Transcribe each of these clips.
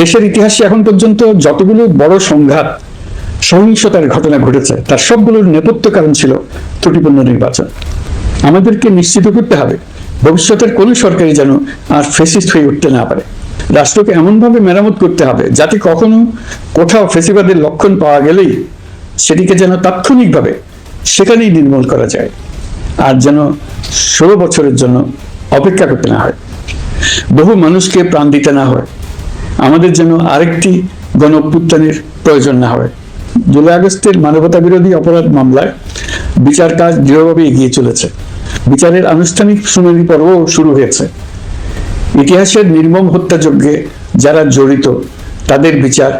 দেশের ইতিহাসে এখন পর্যন্ত যতগুলো বড় সংঘাত, সহিংসতার ঘটনা ঘটেছে, তার সবগুলোর নেপথ্য কারণ ছিল ত্রুটিপূর্ণ নির্বাচন। আমাদেরকে নিশ্চিত করতে হবে, ভবিষ্যতের কোন সরকারি যেন আর ফেসিস্ট হয়ে উঠতে না পারে। রাষ্ট্রকে এমনভাবে মেরামত করতে হবে যাতে কখনো কোথাও ফেসিবাদের লক্ষণ পাওয়া গেলেই সেটিকে যেন তাৎক্ষণিকভাবে সেখানেই নির্মূল করা যায়, আর যেন ষোলো বছরের জন্য অপেক্ষা করতে না হয়। বহু মানুষকে প্রাণ দিতে না হয়। আমাদের যেন আরেকটি গণ অভ্যুত্থানের প্রয়োজন না হয়। জুলাই আগস্টের মানবতা বিরোধী অপরাধ মামলায় বিচার কাজ দৃঢ়ভাবে এগিয়ে চলেছে। বিচারের আনুষ্ঠানিক শুনানি পর্বও শুরু হয়েছে। ইতিহাসের নির্মম হত্যাযজ্ঞে যারা জড়িত, তাদের বিচার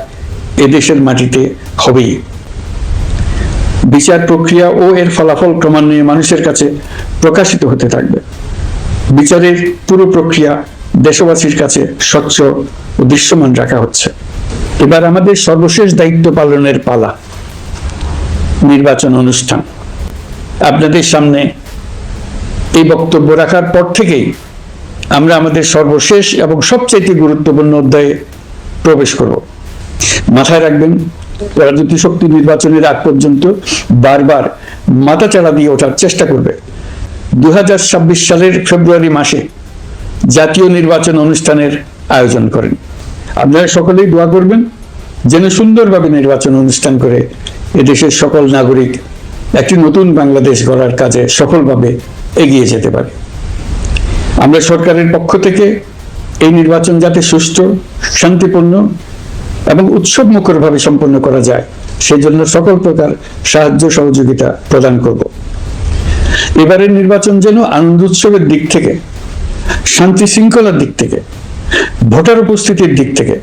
এদেশের মাটিতে হবেই। বিচার প্রক্রিয়া ও এর ফলাফল ক্রমান্বয়ে মানুষের কাছে প্রকাশিত হতে থাকবে। বিচারের পুরো প্রক্রিয়া দেশবাসীর কাছে স্বচ্ছ ও দৃশ্যমান রাখা হচ্ছে। এবার আমাদের সর্বশেষ দায়িত্ব পালনের পালা। নির্বাচন অনুষ্ঠান। আপনাদের সামনে এই বক্তব্য রাখার পর থেকেই আমরা আমাদের সর্বশেষ এবং সবচেয়ে গুরুত্বপূর্ণ অধ্যায়ে প্রবেশ করব। মাথায় রাখবেন রাজনীতি শক্তি নির্বাচনের আগ পর্যন্ত বারবার মাথা মাথাচাড়া দিয়ে ওঠার চেষ্টা করবে। দু হাজার ছাব্বিশ সালের ফেব্রুয়ারি মাসে জাতীয় নির্বাচন অনুষ্ঠানের আয়োজন করেন। আপনারা সকলেই দোয়া করবেন যেন সুন্দরভাবে নির্বাচন অনুষ্ঠান করে এদেশের সকল নাগরিক একটি নতুন বাংলাদেশ গড়ার কাজে সফলভাবে এগিয়ে যেতে পারে। আমরা সরকারের পক্ষ থেকে এই নির্বাচন যাতে সুষ্ঠু, শান্তিপূর্ণ এবং উৎসব মুখরভাবে সম্পন্ন করা যায় সেই জন্য সকল প্রকার সাহায্য সহযোগিতা প্রদান করব। এবারের নির্বাচন যেন আনন্দ উৎসবের দিক থেকে শান্তি শৃঙ্খলার দিক থেকে, ভোটার উপস্থিতির দিক থেকে,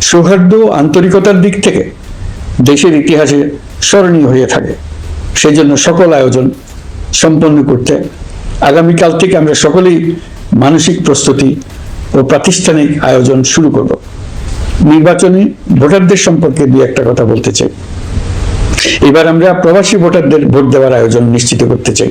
সৌহার্দ্য আন্তরিকতার দিক থেকে দেশের ইতিহাসে স্মরণীয় হয়ে থাকে। সেই জন্য সকল আয়োজন সম্পন্ন করতে আগামীকাল থেকে আমরা সকলেই মানসিক প্রস্তুতি ও প্রাতিষ্ঠানিক আয়োজন শুরু করব। নির্বাচনে ভোটারদের সম্পর্কে দু একটা কথা বলতে চাই। এবার আমরা প্রবাসী ভোটারদের ভোট দেওয়ার আয়োজন নিশ্চিত করতে চাই।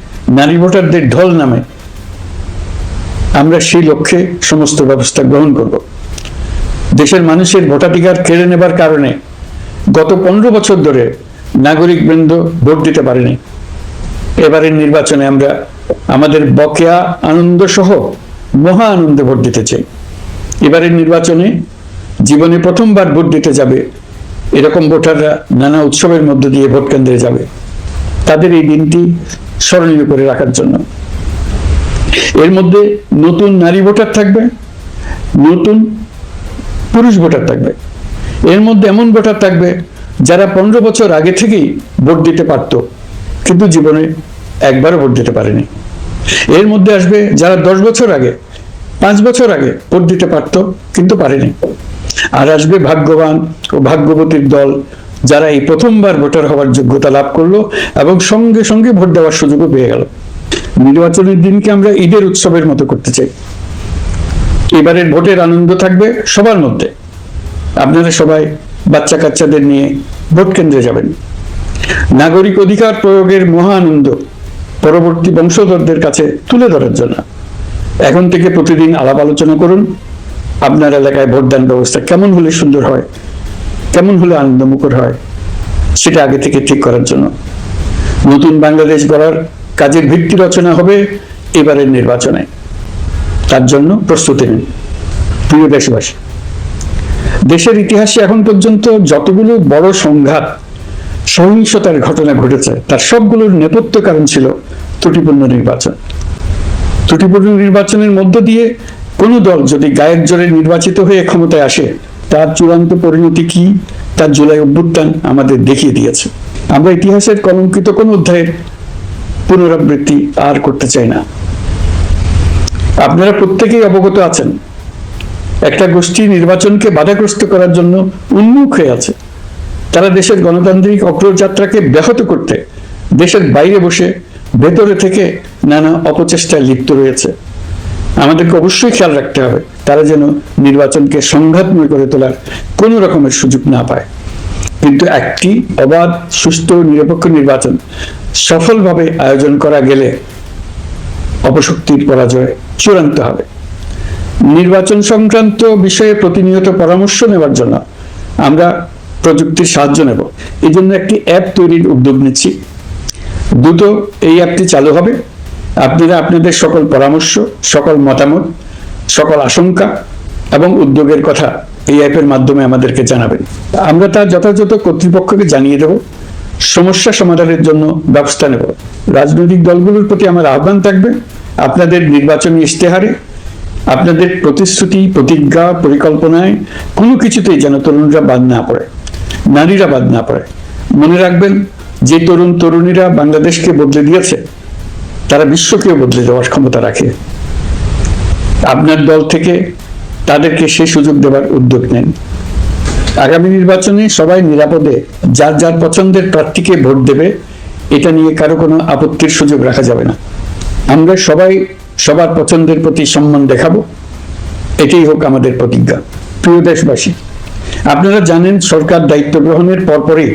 নারী ভোটারদের ঢল নামে আমরা সেই লক্ষ্যে সমস্ত ব্যবস্থা গ্রহণ করব। দেশের মানুষের ভোটাধিকার কেড়ে নেবার কারণে গত পনেরো বছর ধরে নাগরিক বৃন্দ ভোট দিতে পারেনি। এবারের নির্বাচনে আমরা আমাদের বকেয়া আনন্দ সহ মহা আনন্দে ভোট দিতে চাই। এবারের নির্বাচনে জীবনে প্রথমবার ভোট দিতে যাবে এরকম ভোটাররা নানা উৎসবের মধ্য দিয়ে ভোট কেন্দ্রে যাবে। তাদের এই দিনটি স্মরণীয় করে রাখার জন্য। এর মধ্যে নতুন নারী ভোটার থাকবে, নতুন পুরুষ ভোটার থাকবে। এর মধ্যে এমন ভোটার থাকবে যারা পনেরো বছর আগে থেকেই ভোট দিতে পারত, কিন্তু জীবনে একবারও ভোট দিতে পারেনি। এর মধ্যে আসবে যারা দশ বছর আগে, পাঁচ বছর আগে ভোট দিতে পারত, কিন্তু পারেনি। আর আসবে ভাগ্যবান ও ভাগ্যবতীর দল যারা এই প্রথমবার ভোটার হওয়ার যোগ্যতা লাভ করল এবং সঙ্গে সঙ্গে ভোট দেওয়ার সুযোগও পেয়ে গেল। নির্বাচনের দিনকে আমরা ঈদের উৎসবের মতো করতে চাই। এবারের ভোটের আনন্দ থাকবে সবার মধ্যে। আপনারা সবাই বাচ্চা কাচ্চাদের নিয়ে ভোট কেন্দ্রে যাবেন। নাগরিক অধিকার প্রয়োগের মহা আনন্দ পরবর্তী বংশধরদের কাছে তুলে ধরার জন্য। এখন থেকে প্রতিদিন আলাপ আলোচনা করুন। আপনার এলাকায় ভোটদান ব্যবস্থা কেমন হলে সুন্দর হয় কেমন হলে আনন্দমুখর হয়, সেটা আগে থেকে ঠিক করার জন্য। নতুন বাংলাদেশ গড়ার কাজের ভিত্তি রচনা হবে এবারের নির্বাচনে। তার জন্য প্রস্তুতি নিন। প্রিয় দেশবাসী, দেশের ইতিহাসে এখন পর্যন্ত যতগুলো বড় সংঘাত, সহিংসতার ঘটনা ঘটেছে, তার সবগুলোর নেপথ্য কারণ ছিল ত্রুটিপূর্ণ নির্বাচন। ত্রুটিপূর্ণ নির্বাচনের মধ্য দিয়ে কোনো দল যদি গায়ের জোরে নির্বাচিত হয়ে ক্ষমতায় আসে তার চূড়ান্ত পরিণতি কি? তার জুলাই অভ্যুত্থান আমাদের দেখিয়ে দিয়েছে। আমরা ইতিহাসের কলঙ্কিত কোন অধ্যায়ের পুনরাবৃত্তি আর করতে চাই না। আপনারা প্রত্যেকেই অবগত আছেন, একটা গোষ্ঠী নির্বাচনকে বাধাগ্রস্ত করার জন্য উন্মুখ হয়ে আছে। তারা দেশের গণতান্ত্রিক অগ্রযাত্রাকে ব্যাহত করতে দেশের বাইরে বসে ভেতরে থেকে নানা অপচেষ্টায় লিপ্ত রয়েছে। আমাদেরকে অবশ্যই খেয়াল রাখতে হবে। তারা যেন নির্বাচনকে সংঘাতময় করে তোলার কোনো রকমের সুযোগ না পায়। কিন্তু একটি অবাধ সুষ্ঠু নিরপেক্ষ নির্বাচন সফলভাবে আয়োজন করা গেলে অপশক্তির পরাজয় চূড়ান্ত হবে। নির্বাচন সংক্রান্ত বিষয়ে প্রতিনিয়ত পরামর্শ নেওয়ার জন্য আমরা প্রযুক্তির সাহায্য নেব। এই জন্য একটি অ্যাপ তৈরির উদ্যোগ নিচ্ছি। দ্রুত এই অ্যাপটি চালু হবে। আপনারা আপনাদের সকল পরামর্শ, সকল মতামত, সকল আশঙ্কা এবং উদ্যোগের কথা এই অ্যাপের মাধ্যমে আমাদেরকে জানাবেন। আমরা তা যথাযথ কর্তৃপক্ষকে জানিয়ে দেব। সমস্যা সমাধানের জন্য ব্যবস্থা নেব। রাজনৈতিক দলগুলোর প্রতি আমার আহ্বান থাকবে। আপনাদের নির্বাচনী ইশতেহারে, আপনাদের প্রতিশ্রুতি, প্রতিজ্ঞা, পরিকল্পনায় কোনো কিছুতেই যেন তরুণরা বাদ না পড়ে, নারীরা বাদ না পড়ে। মনে রাখবেন, যে তরুণ তরুণীরা বাংলাদেশকে বদলে দিয়েছে তারা বিশ্বকেও বদলে দেওয়ার ক্ষমতা রাখে। আপনার দল থেকে তাদেরকে সেই সুযোগ দেওয়ার উদ্যোগ নেন। আগামী নির্বাচনে সবাই নিরাপদে, যার যার পছন্দের প্রার্থীকে ভোট দেবে, এটা নিয়ে কারও কোনো আপত্তির সুযোগ রাখা যাবে না। আমরা সবাই সবার পছন্দের প্রতি সম্মান দেখাবো। এটাই হোক আমাদের প্রতিজ্ঞা। প্রিয় দেশবাসী, আপনারা জানেন সরকার দায়িত্ব গ্রহণের পরপরই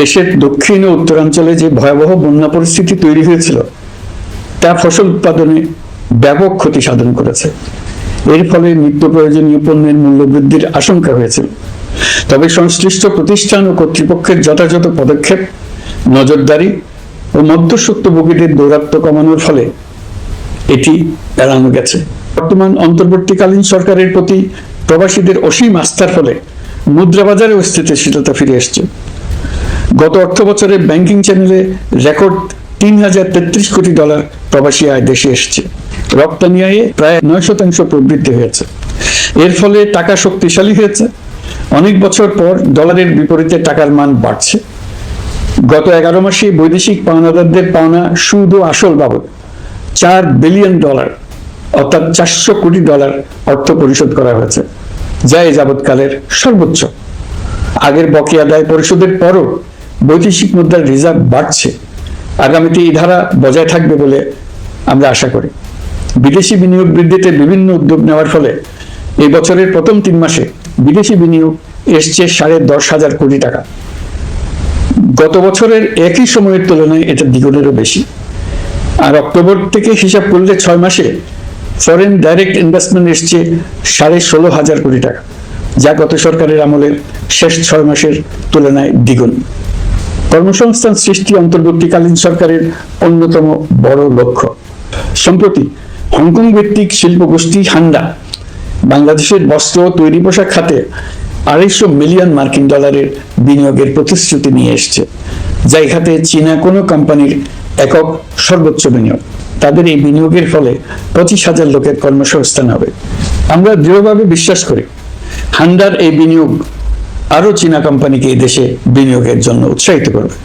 দেশের দক্ষিণ ও উত্তরাঞ্চলে যে ভয়াবহ বন্যা পরিস্থিতি তৈরি হয়েছিল তা ফসল উৎপাদনে ব্যাপক ক্ষতি সাধন করেছে। এর ফলে নিত্য প্রয়োজনীয় পণ্যের মূল্য বৃদ্ধির আশঙ্কা হয়েছিল তবে সংশ্লিষ্ট প্রতিষ্ঠান ও কর্তৃপক্ষের যথাযথ পদক্ষেপ, নজরদারি ও মধ্যস্বত্বভোগীদের দৌরাত্ম কমানোর ফলে এটি এড়ানো গেছে। বর্তমান অন্তর্বর্তীকালীন সরকারের প্রতি প্রবাসীদের অসীম আস্থার ফলে মুদ্রা বাজারেও স্থিতিশীলতা ফিরে এসছে। গত অর্থ বছরে ব্যাংকিং চ্যানেলে রেকর্ড তিন হাজার তেত্রিশ কোটি ডলার প্রবাসী আয় দেশে এসছে। রপ্তানি আয়ে প্রায় নয় শতাংশ প্রবৃদ্ধি হয়েছে। এর ফলে টাকা শক্তিশালী হয়েছে। অনেক বছর পর ডলারের বিপরীতে টাকার মান বাড়ছে। গত এগারো মাসে বৈদেশিক পাওনাদারদের পাওনা সুদ ও আসল বাবদ চার বিলিয়ন ডলার, অর্থাৎ চারশো কোটি ডলার অর্থ পরিশোধ করা হয়েছে, যা এ যাবৎকালের সর্বোচ্চ। আগের বকেয়া দায় পরিশোধের পরও বৈদেশিক মুদ্রার রিজার্ভ বাড়ছে। আগামীতে এই ধারা বজায় থাকবে বলে আমরা আশা করি। বিদেশি বিনিয়োগ বৃদ্ধিতে বিভিন্ন উদ্যোগ নেওয়ার ফলে এই বছরের প্রথম তিন মাসে বিদেশি বিনিয়োগ এসছে সাড়ে দশ হাজার কোটি টাকা। গত বছরের একই সময়ের তুলনায় এটা দ্বিগুণেরও বেশি। আর অক্টোবর থেকে হিসাব করলে ছয় মাসে ফরেন ডাইরেক্ট ইনভেস্টমেন্ট এসছে সাড়ে ষোলো হাজার কোটি টাকা, যা গত সরকারের আমলের শেষ ছয় মাসের তুলনায় দ্বিগুণ। কর্মসংস্থান সৃষ্টি অন্তর্বর্তীকালীন সরকারের অন্যতম বড় লক্ষ্য। সম্প্রতি হংকং ভিত্তিক শিল্প গোষ্ঠী হান্ডা বাংলাদেশের বস্ত্র তৈরি পোশাক খাতে আড়াইশো মিলিয়ন মার্কিন ডলারের বিনিয়োগের প্রতিশ্রুতি নিয়ে এসছে, যা খাতে চীনা কোনো কোম্পানির একক সর্বোচ্চ বিনিয়োগ। তাদের এই বিনিয়োগের ফলে পঁচিশ হাজার লোকের কর্মসংস্থান হবে। আমরা দৃঢ়ভাবে বিশ্বাস করি, হান্ডার এই বিনিয়োগ আরও চীনা কোম্পানিকে এই দেশে বিনিয়োগের জন্য উৎসাহিত করবে।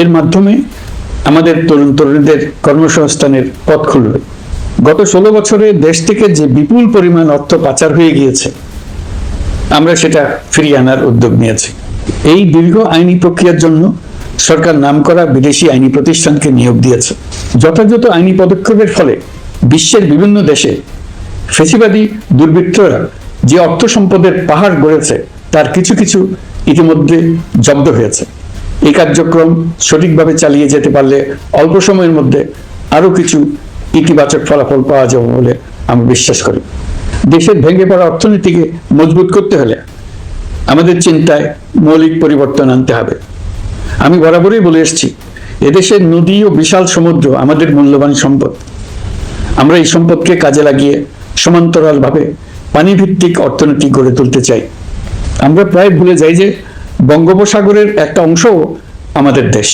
এর মাধ্যমে আমাদের তরুণ তরুণীদের কর্মসংস্থানের পথ খুলবে। গত ষোলো বছরে দেশ থেকে যে বিপুল পরিমাণ অর্থ পাচার হয়ে গিয়েছে, আমরা সেটা ফিরিয়ে আনার উদ্যোগ নিয়েছি। এই দীর্ঘ আইনি প্রক্রিয়ার জন্য সরকার নামকরা বিদেশি আইনি প্রতিষ্ঠানকে নিয়োগ দিয়েছে। যথাযথ আইনি পদক্ষেপের ফলে বিশ্বের বিভিন্ন দেশে ফেসিবাদী দুর্বৃত্তরা যে অর্থ সম্পদের পাহাড় গড়েছে তার কিছু কিছু ইতিমধ্যে জব্দ হয়েছে। এই কার্যক্রম সঠিকভাবে চালিয়ে যেতে পারলে অল্প সময়ের মধ্যে আরও কিছু ইতিবাচক ফলাফল পাওয়া যাবে বলে আমি বিশ্বাস করি। দেশের ভেঙে পড়া অর্থনীতিকে মজবুত করতে হলে আমাদের চিন্তায় মৌলিক পরিবর্তন আনতে হবে। আমি বরাবরই বলে এসেছি, এদেশের নদী ও বিশাল সমুদ্র আমাদের মূল্যবান সম্পদ। আমরা এই সম্পদকে কাজে লাগিয়ে সমান্তরালভাবে পানিভিত্তিক অর্থনীতি গড়ে তুলতে চাই। আমরা প্রায় ভুলে যাই যে বঙ্গোপসাগরের একটা অংশও আমাদের দেশ।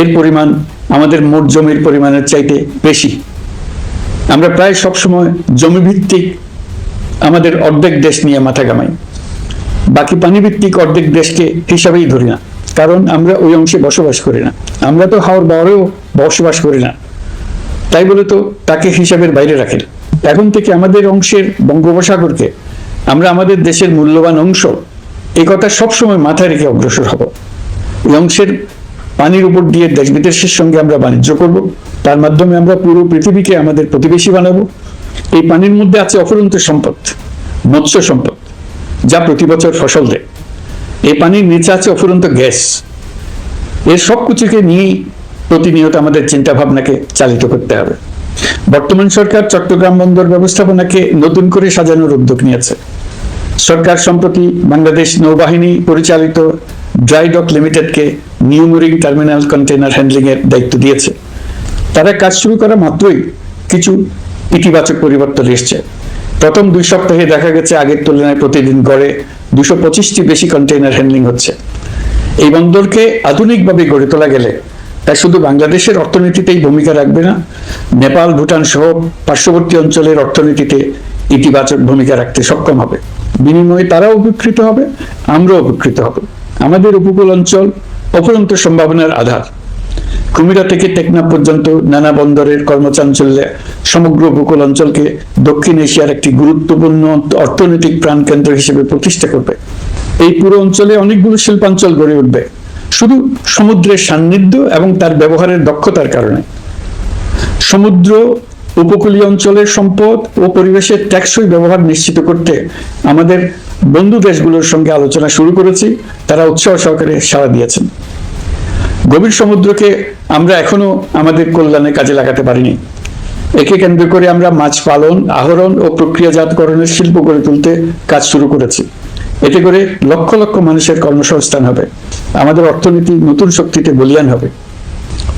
এর পরিমাণ আমাদের মোট জমির পরিমাণের চাইতে বেশি। আমরা প্রায় সবসময় জমিভিত্তিক আমাদের অর্ধেক দেশ নিয়ে মাথা কামাই বাকি পানিভিত্তিক অর্ধেক দেশকে হিসাবেই ধরি না, কারণ আমরা ওই অংশে বসবাস করি না। আমরা তো হাওর বাওয়ারেও বসবাস করি না। তাই বলে তো তাকে হিসাবের বাইরে রাখেন এখন থেকে আমাদের অংশের বঙ্গোপসাগরকে আমরা আমাদের দেশের মূল্যবান অংশ এই কথা সবসময় মাথায় রেখে অগ্রসর হব। এই অংশের পানির উপর দিয়ে দেশ বিদেশের সঙ্গে আমরা বাণিজ্য করব, তার মাধ্যমে আমরা পুরো পৃথিবীকে আমাদের প্রতিবেশী বানাবো। এই পানির মধ্যে আছে অফুরন্ত সম্পদ, মৎস্য সম্পদ, যা প্রতি বছর ফসল দেয়। এই পানির নিচে আছে অফুরন্ত গ্যাস। এর সব কিছুকে নিয়েই প্রতিনিয়ত আমাদের চিন্তা ভাবনাকে চালিত করতে হবে। বর্তমান সরকার চট্টগ্রাম বন্দর ব্যবস্থাপনাকে নতুন করে সাজানোর উদ্যোগ নিয়েছে। সরকার সম্প্রতি বাংলাদেশ নৌবাহিনী পরিচালিত dry dock লিমিটেডকে new mooring terminal container handling এর দায়িত্ব দিয়েছে। তারা কাজ শুরু করা মাত্রই কিছু ইতিবাচক পরিবর্তন এসছে। প্রথম দুই সপ্তাহে দেখা গেছে আগের তুলনায় প্রতিদিন গড়ে দুশো পঁচিশটি বেশি কন্টেইনার হ্যান্ডলিং হচ্ছে। এই বন্দরকে আধুনিকভাবে গড়ে তোলা গেলে তা শুধু বাংলাদেশের অর্থনীতিতেই ভূমিকা রাখবে না, নেপাল, ভুটান সহ পার্শ্ববর্তী অঞ্চলের অর্থনীতিতে ইতিবাচক ভূমিকা রাখতে সক্ষম হবে। বিনিময়ে তারাও উপকৃত হবে, আমরাও উপকৃত হব। আমাদের উপকূল অঞ্চল অপরন্ত সম্ভাবনার আধার। কুমিরা থেকে টেকনাফ পর্যন্ত নানা বন্দরের কর্মচাঞ্চল্যে সমগ্র উপকূল অঞ্চলকে দক্ষিণ এশিয়ার একটি গুরুত্বপূর্ণ অর্থনৈতিক প্রাণকেন্দ্র হিসেবে প্রতিষ্ঠা করবে। এই পুরো অঞ্চলে অনেকগুলো শিল্পাঞ্চল গড়ে উঠবে। শুধু সমুদ্রের সান্নিধ্য এবং তার ব্যবহারের দক্ষতার কারণে। সমুদ্র উপকূলীয় অঞ্চলের সম্পদ ও পরিবেশের টেকসই ব্যবহার নিশ্চিত করতে আমাদের বন্ধু দেশগুলোর সঙ্গে আলোচনা শুরু করেছি, তারা উৎসাহ সহকারে সাড়া দিয়েছেন। গভীর সমুদ্রকে আমরা এখনও আমাদের কল্যাণে কাজে লাগাতে পারিনি। একে কেন্দ্র করে আমরা মাছ পালন, আহরণ ও প্রক্রিয়াজাতকরণের শিল্প গড়ে তুলতে কাজ শুরু করেছি। এতে করে লক্ষ লক্ষ মানুষের কর্মসংস্থান হবে। আমাদের অর্থনীতি নতুন শক্তিতে বলিয়ান হবে।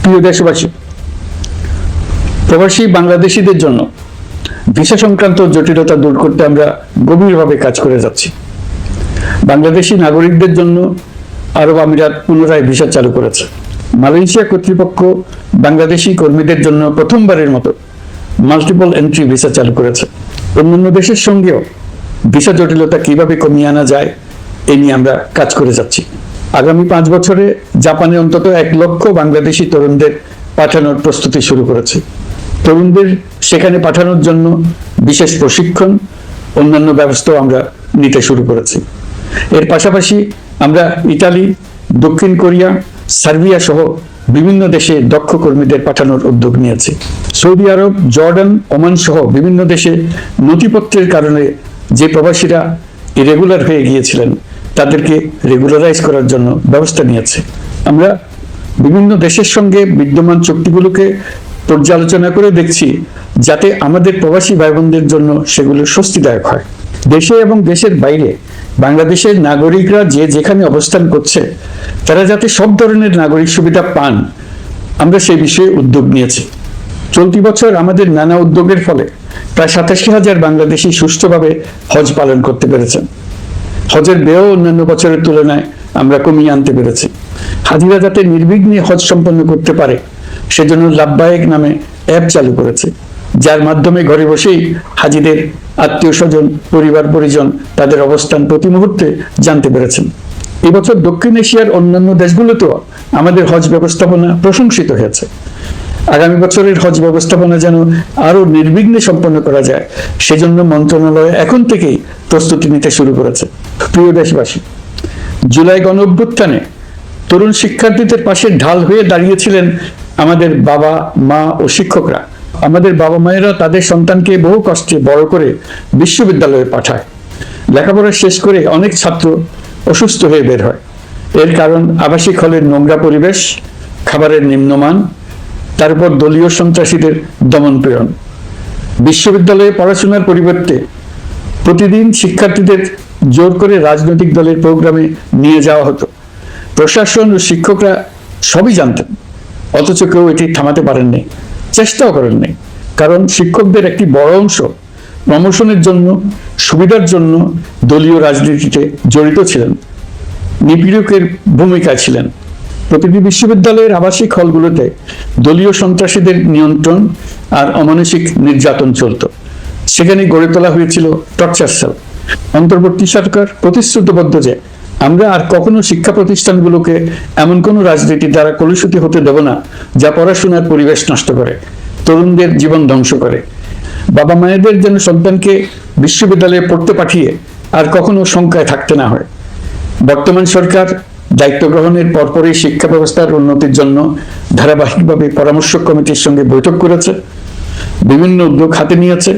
প্রিয় দেশবাসী, প্রবাসী বাংলাদেশিদের জন্য ভিসা সংক্রান্ত জটিলতা দূর করতে আমরা গভীরভাবে কাজ করে যাচ্ছি। বাংলাদেশি নাগরিকদের জন্য আরব আমিরাত পুনরায় ভিসা চালু করেছে। মালয়েশিয়া কর্তৃপক্ষ বাংলাদেশি কর্মীদের জন্য প্রথমবারের মতো মাল্টিপল এন্ট্রি ভিসা চালু করেছে। অন্যান্য দেশের সঙ্গেও ভিসা জটিলতা কীভাবে কমিয়ে আনা যায়, এ নিয়ে আমরা কাজ করে যাচ্ছি। আগামী পাঁচ বছরে জাপানে অন্তত এক লক্ষ বাংলাদেশি তরুণদের পাঠানোর প্রস্তুতি শুরু করেছে। তরুণদের সেখানে পাঠানোর জন্য বিশেষ প্রশিক্ষণ, অন্যান্য ব্যবস্থাও আমরা নিতে শুরু করেছি। এর পাশাপাশি আমরা ইতালি, দক্ষিণ কোরিয়া, সার্বিয়া সহ বিভিন্ন দেশে দক্ষ কর্মীদের পাঠানোর উদ্যোগ নিয়েছি। সৌদি আরব, জর্ডান, ওমান সহ বিভিন্ন দেশে নথিপত্রের কারণে যে প্রবাসীরা ইরেগুলার হয়ে গিয়েছিলেন তাদেরকে রেগুলারাইজ করার জন্য ব্যবস্থা নিয়েছে। আমরা বিভিন্ন দেশের সঙ্গে বিদ্যমান চুক্তিগুলোকে পর্যালোচনা করে দেখছি, যাতে আমাদের প্রবাসী ভাই বোনদের জন্য সেগুলো স্বস্তিদায়ক হয়। দেশে এবং দেশের বাইরে বাংলাদেশের নাগরিকরা যে যেখানে অবস্থান করছে, তারা যাতে সব ধরনের নাগরিক সুবিধা পান, আমরা সেই বিষয়ে উদ্যোগ নিয়েছি। চলতি বছর আমাদের নানা উদ্যোগের ফলে প্রায় সাতাশি হাজার বাংলাদেশি সুষ্ঠুভাবে হজ পালন করতে পেরেছেন। হজের ব্যয় অন্যান্য বছরের তুলনায় আমরা কমিয়ে আনতে পেরেছি। হাজিরা যাতে নির্বিঘ্নে হজ সম্পন্ন করতে পারে, সেজন্য লাভবায়ক নামে অ্যাপ চালু করেছে, যার মাধ্যমে ঘরে বসেই হাজিদের আত্মীয় স্বজন পরিবার পরিজন তাদের অবস্থান প্রতি মুহূর্তে জানতে পেরেছেন। এবছর দক্ষিণ এশিয়ার অন্যান্য দেশগুলোতেও আমাদের হজ ব্যবস্থাপনা প্রশংসিত হয়েছে। আগামী বছরের হজ ব্যবস্থাপনা যেন আরও নির্বিঘ্নে সম্পন্ন করা যায়, সেজন্য মন্ত্রণালয় এখন থেকেই প্রস্তুতি নিতে শুরু করেছে। প্রিয় দেশবাসী, জুলাই গণ অভ্যুত্থানে তরুণ শিক্ষার্থীদের পাশে ঢাল হয়ে দাঁড়িয়েছিলেন আমাদের বাবা, মা ও শিক্ষকরা। আমাদের বাবা মায়েরা তাদের সন্তানকে বহু কষ্টে বড় করে বিশ্ববিদ্যালয়ে পাঠায়। লেখাপড়া শেষ করে অনেক ছাত্র অসুস্থ হয়ে বের হয়। এর কারণ আবাসিক হলের নোংরা পরিবেশ, খাবারের নিম্নমান তারপর দলীয় সন্ত্রাসীদের দমন প্রেরণ বিশ্ববিদ্যালয়ে পড়াশোনার পরিবর্তে প্রতিদিন শিক্ষার্থীদের জোর করে রাজনৈতিক দলের প্রোগ্রামে নিয়ে যাওয়া হতো। প্রশাসন ও শিক্ষকরা সবই জানতেন, অথচ কেউ এটি থামাতে পারেননি, চেষ্টাও করেননি, কারণ শিক্ষকদের একটি বড় অংশ প্রমোশনের জন্য, সুবিধার জন্য দলীয় রাজনীতিতে জড়িত ছিলেন, নিপীড়কের ভূমিকা ছিলেন। প্রতিটি বিশ্ববিদ্যালয়ের আবাসিক হলগুলোতে দলীয় সন্ত্রাসীদের নিয়ন্ত্রণ আর অমানসিক নির্যাতন চলত। সেখানে গড়ে তোলা হয়েছিল টর্চার সেল। অন্তর্বর্তী সরকার প্রতিশ্রুতিবদ্ধ যে আমরা আর কখনো শিক্ষা প্রতিষ্ঠানগুলোকে এমন কোনো রাজনীতি দ্বারা কলুষিত হতে দেব না, যা পড়াশোনার পরিবেশ নষ্ট করে, তরুণদের জীবন ধ্বংস করে। বাবা মায়েদের যেন সন্তানকে বিশ্ববিদ্যালয়ে পড়তে পাঠিয়ে আর কখনো শঙ্কায় থাকতে না হয়। বর্তমান সরকার দায়িত্ব গ্রহণের পরপরই শিক্ষা ব্যবস্থার উন্নতির জন্য ধারাবাহিকভাবে পরামর্শ কমিটির সঙ্গে বৈঠক করেছে, বিভিন্ন উদ্যোগ হাতে নিয়েছে,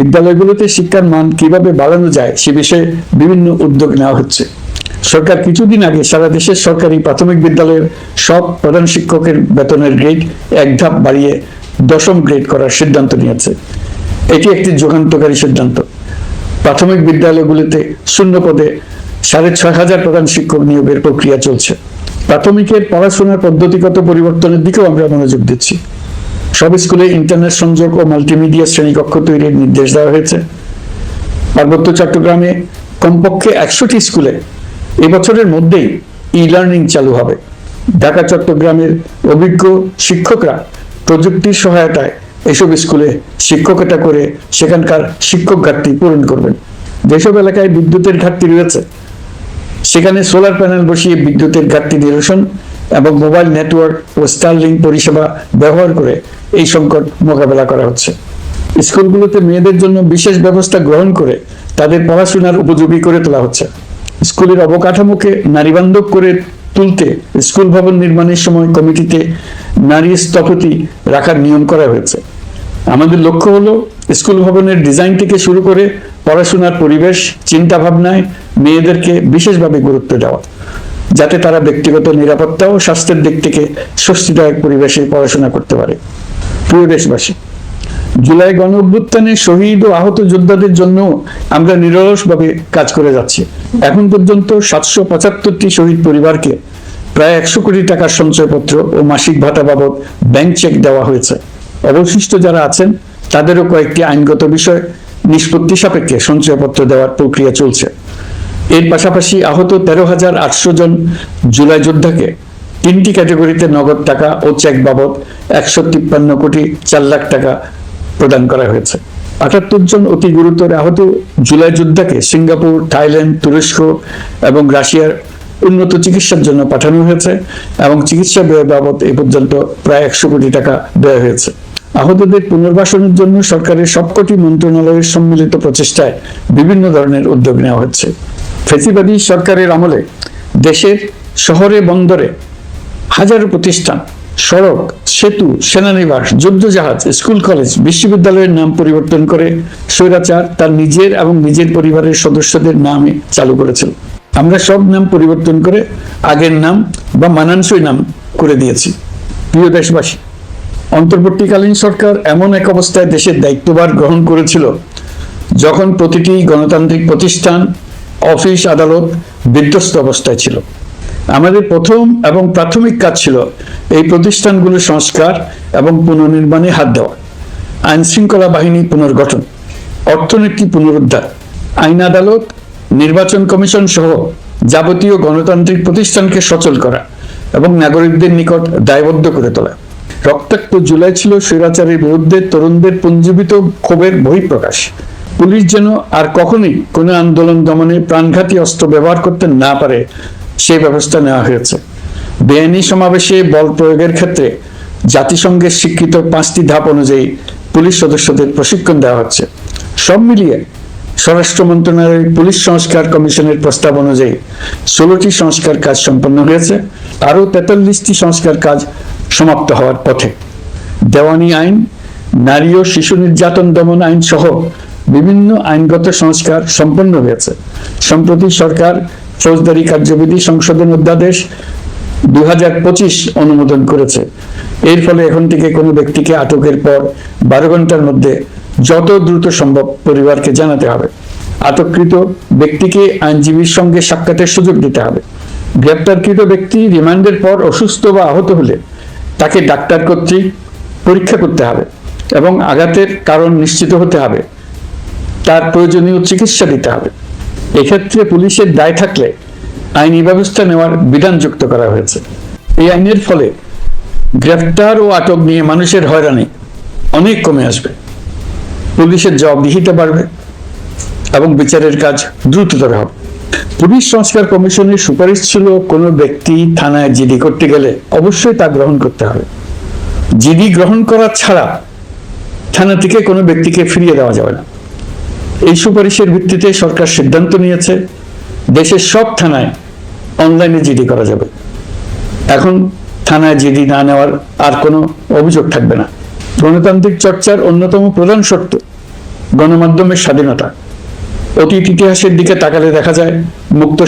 বিদ্যালয়গুলোতে শিক্ষার মান কীভাবে বাড়ানো যায় সে বিষয়ে বিভিন্ন উদ্যোগ নেওয়া হচ্ছে। সরকার কিছুদিন আগে সারা দেশের সরকারি প্রাথমিক বিদ্যালয়ের সব প্রধান শিক্ষকের বেতনের গ্রেড এক ধাপ বাড়িয়ে দশম গ্রেড করার সিদ্ধান্ত নিয়েছে। এটি একটি যুগান্তকারী সিদ্ধান্ত। প্রাথমিক বিদ্যালয়গুলিতে শূন্য পদে সাড়ে ছয় হাজার প্রধান শিক্ষক নিয়োগের প্রক্রিয়া চলছে। প্রাথমিকের পড়াশোনার পদ্ধতিগত পরিবর্তনের দিকেও আমরা মনোযোগ দিচ্ছি। সব স্কুলে ইন্টারনেট সংযোগ ও মাল্টিমিডিয়া শ্রেণীকক্ষ তৈরির নির্দেশ দেওয়া হয়েছে। পার্বত্য চট্টগ্রামে কমপক্ষে একশোটি স্কুলে এবছরের মধ্যেই ই লার্নিং চালু হবে। ঢাকা চট্টগ্রামের অভিজ্ঞ শিক্ষকরা প্রযুক্তির সহায়তায় এসব স্কুলে শিক্ষকতা করে সেখানকার শিক্ষক ঘাটতি পূরণ করবেন। যেসব এলাকায় বিদ্যুতের ঘাটতি রয়েছে সেখানে সোলার প্যানেল বসিয়ে বিদ্যুতের ঘাটতি নিরসন এবং মোবাইল নেটওয়ার্ক ও স্টারলিং পরিষেবা ব্যবহার করে এই সংকট মোকাবেলা করা হচ্ছে। স্কুলগুলোতে মেয়েদের জন্য বিশেষ ব্যবস্থা গ্রহণ করে তাদের পড়াশোনার উপযোগী করে তোলা হচ্ছে। স্কুলের অবকাঠামোকে নারীবান্ধব করে তুলতে স্কুল ভবন নির্মাণের সময় কমিটিতে নারী স্থপতি রাখার নিয়ম করা হয়েছে। আমাদের লক্ষ্য হলো স্কুল ভবনের ডিজাইন থেকে শুরু করে পড়াশোনার পরিবেশ চিন্তা ভাবনায় মেয়েদেরকে বিশেষভাবে গুরুত্ব দেওয়া, যাতে তারা ব্যক্তিগত নিরাপত্তা ও স্বাস্থ্যের দিক থেকে স্বস্তিদায়ক পরিবেশে পড়াশোনা করতে পারে। প্রিয় দেশবাসী, জুলাই গণ অভ্যুত্থানে শহীদ ও আহত যোদ্ধাদের জন্য আমরা নিরলসভাবে কাজ করে যাচ্ছি। এখন পর্যন্ত সাতশো পঁচাত্তরটি শহীদ পরিবারকে প্রায় একশো কোটি টাকার সঞ্চয়পত্র ও মাসিক ভাতা বাবদ ব্যাংক চেক দেওয়া হয়েছে। অবশিষ্ট যারা আছেন, তাদেরও কয়েকটি আইনগত বিষয় নিষ্পত্তি সাপেক্ষে সঞ্চয়পত্র দেওয়ার প্রক্রিয়া চলছে। এর পাশাপাশি আহত তেরো হাজার আটশো জন জুলাই যোদ্ধাকে তিনটি ক্যাটাগরিতে নগদ টাকা ও চেক বাবদ একশো তিপ্পান্ন কোটি চার লাখ টাকা প্রদান করা হয়েছে। আটাত্তর জন অতি গুরুতর আহত জুলাই যোদ্ধাকে সিঙ্গাপুর, থাইল্যান্ড, তুরস্ক এবং রাশিয়ার উন্নত চিকিৎসার জন্য পাঠানো হয়েছে এবং চিকিৎসা ব্যয় বাবদ এ পর্যন্ত প্রায় একশো কোটি টাকা দেওয়া হয়েছে। আহতদের পুনর্বাসনের জন্য সরকারের সবকটি মন্ত্রণালয়ের সম্মিলিত প্রচেষ্টায় বিভিন্ন ধরনের উদ্যোগ নেওয়া হচ্ছে। ফেসিবাদী সরকারের আমলে দেশের শহরে, বন্দরে হাজারো প্রতিষ্ঠান, সড়ক, সেতু, সেনানিবাস, যুদ্ধজাহাজ, স্কুল, কলেজ, বিশ্ববিদ্যালয়ের নাম পরিবর্তন করে স্বৈরাচার তার নিজের এবং নিজের পরিবারের সদস্যদের নামে চালু করেছিল। আমরা সব নাম পরিবর্তন করে আগের নাম বা মানানসই নাম করে দিয়েছি। প্রিয় দেশবাসী, অন্তর্বর্তীকালীন সরকার এমন এক অবস্থায় দেশের দায়িত্বভার গ্রহণ করেছিল যখন প্রতিটি গণতান্ত্রিক প্রতিষ্ঠান অফিস আদালত বিধ্বস্ত অবস্থায় ছিল। আমাদের প্রথম এবং প্রাথমিক কাজ ছিল এই প্রতিষ্ঠানগুলো সংস্কার এবং পুনর্নির্মাণে হাত দেওয়া। আইন শৃঙ্খলা বাহিনী পুনর্গঠন, অর্থনীতি পুনরুদ্ধার, আইন আদালত, নির্বাচন কমিশন সহ যাবতীয় গণতান্ত্রিক প্রতিষ্ঠানকে সচল করা এবং নাগরিকদের নিকট দায়বদ্ধ করে তোলা। রক্তাক্ত জুলাই ছিল স্বৈরাচারের বিরুদ্ধে তরুণদের পুঞ্জীবিত ক্ষোভের বহিঃপ্রকাশ। পুলিশ যেন আর কখনোই কোনো আন্দোলন দমনে প্রাণঘাতী অস্ত্র ব্যবহার করতে না পারে, সেই ব্যবস্থা নেওয়া হয়েছে। বেআইনি সমাবেশে বল প্রয়োগের ক্ষেত্রে জাতিসংঘের স্বীকৃত পাঁচটি ধাপ অনুযায়ী পুলিশ সদস্যদের প্রশিক্ষণ দেওয়া হচ্ছে। সব মিলিয়ে স্বরাষ্ট্র মন্ত্রণালয়ের পুলিশ সংস্কার কমিশনের প্রস্তাব অনুযায়ী ষোলোটি সংস্কার কাজ সম্পন্ন হয়েছে, আরও তেতাল্লিশটি সংস্কার কাজ সমাপ্ত হওয়ার পথে। দেওয়ানি আইন, নারী ও শিশু নির্যাতন দমন আইন সহ বিভিন্ন আইনগত সংস্কার সম্পন্ন হয়েছে। সম্প্রতি সরকার ফৌজদারি কার্যবিধি সংশোধন অধ্যাদেশ দু অনুমোদন করেছে। এর ফলে এখন থেকে কোনো ব্যক্তিকে আটকের পর বারো ঘণ্টার মধ্যে যত দ্রুত সম্ভব পরিবারকে জানাতে হবে। আটককৃত ব্যক্তিকে আইনজীবীর সঙ্গে সাক্ষাতের সুযোগ দিতে হবে। গ্রেপ্তারকৃত ব্যক্তি রিমান্ডের পর অসুস্থ বা আহত হলে তাকে ডাক্তার কর্তৃক পরীক্ষা করতে হবে এবং আঘাতের কারণ নিশ্চিত হতে হবে। তার প্রয়োজনীয় চিকিৎসা দিতে হবে। এক্ষেত্রে পুলিশের দায় থাকলে আইনি ব্যবস্থা নেওয়ার বিধান যুক্ত করা হয়েছে। এই আইনের ফলে গ্রেফতার ও আটক নিয়ে মানুষের হয়রানি অনেক কমে আসবে। পুলিশের জবাবদিহিতা বাড়বে এবং বিচারের কাজ দ্রুততর হবে। পুলিশ সংস্কার কমিশনের সুপারিশ ছিল কোনো ব্যক্তি থানায় জিডি করতে গেলে অবশ্যই তা গ্রহণ করতে হবে। জিডি গ্রহণ করা ছাড়া থানা থেকে কোনো ব্যক্তিকে ফিরিয়ে দেওয়া যাবে না। এই সুপারিশের ভিত্তিতে সরকার সিদ্ধান্ত নিয়েছে, দেশের সব থানায় অনলাইনে জিডি করা যাবে। এখন থানায় জিডি না নেওয়ার আর কোনো অভিযোগ থাকবে না। গণতান্ত্রিক চর্চার অন্যতম প্রধান শর্ত গণমাধ্যমের স্বাধীনতা। অতীত ইতিহাসের দিকে তাকালে দেখা যায় মুক্ত